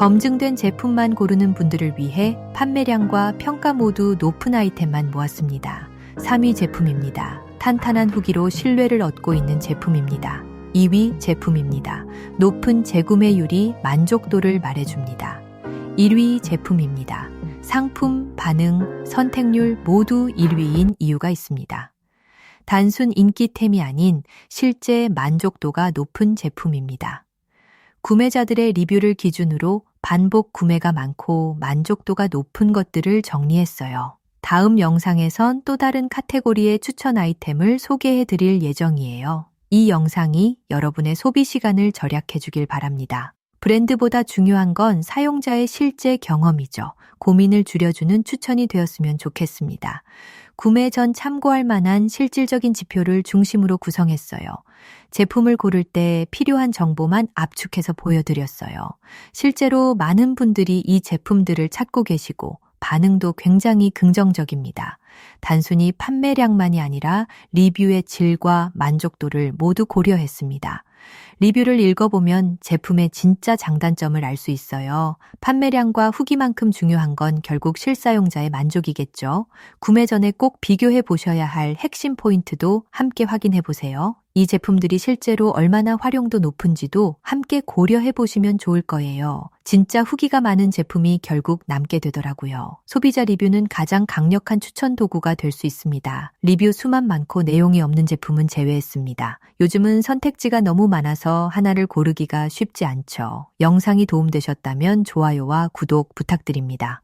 검증된 제품만 고르는 분들을 위해 판매량과 평가 모두 높은 아이템만 모았습니다. 3위 제품입니다. 탄탄한 후기로 신뢰를 얻고 있는 제품입니다. 2위 제품입니다. 높은 재구매율이 만족도를 말해줍니다. 1위 제품입니다. 상품, 반응, 선택률 모두 1위인 이유가 있습니다. 단순 인기템이 아닌 실제 만족도가 높은 제품입니다. 구매자들의 리뷰를 기준으로 반복 구매가 많고 만족도가 높은 것들을 정리했어요. 다음 영상에선 또 다른 카테고리의 추천 아이템을 소개해 드릴 예정이에요. 이 영상이 여러분의 소비 시간을 절약해 주길 바랍니다. 브랜드보다 중요한 건 사용자의 실제 경험이죠. 고민을 줄여주는 추천이 되었으면 좋겠습니다. 구매 전 참고할 만한 실질적인 지표를 중심으로 구성했어요. 제품을 고를 때 필요한 정보만 압축해서 보여드렸어요. 실제로 많은 분들이 이 제품들을 찾고 계시고 반응도 굉장히 긍정적입니다. 단순히 판매량만이 아니라 리뷰의 질과 만족도를 모두 고려했습니다. 리뷰를 읽어보면 제품의 진짜 장단점을 알 수 있어요. 판매량과 후기만큼 중요한 건 결국 실사용자의 만족이겠죠. 구매 전에 꼭 비교해 보셔야 할 핵심 포인트도 함께 확인해 보세요. 이 제품들이 실제로 얼마나 활용도 높은지도 함께 고려해 보시면 좋을 거예요. 진짜 후기가 많은 제품이 결국 남게 되더라고요. 소비자 리뷰는 가장 강력한 추천 도구가 될 수 있습니다. 리뷰 수만 많고 내용이 없는 제품은 제외했습니다. 요즘은 선택지가 너무 많아서 하나를 고르기가 쉽지 않죠. 영상이 도움되셨다면 좋아요와 구독 부탁드립니다.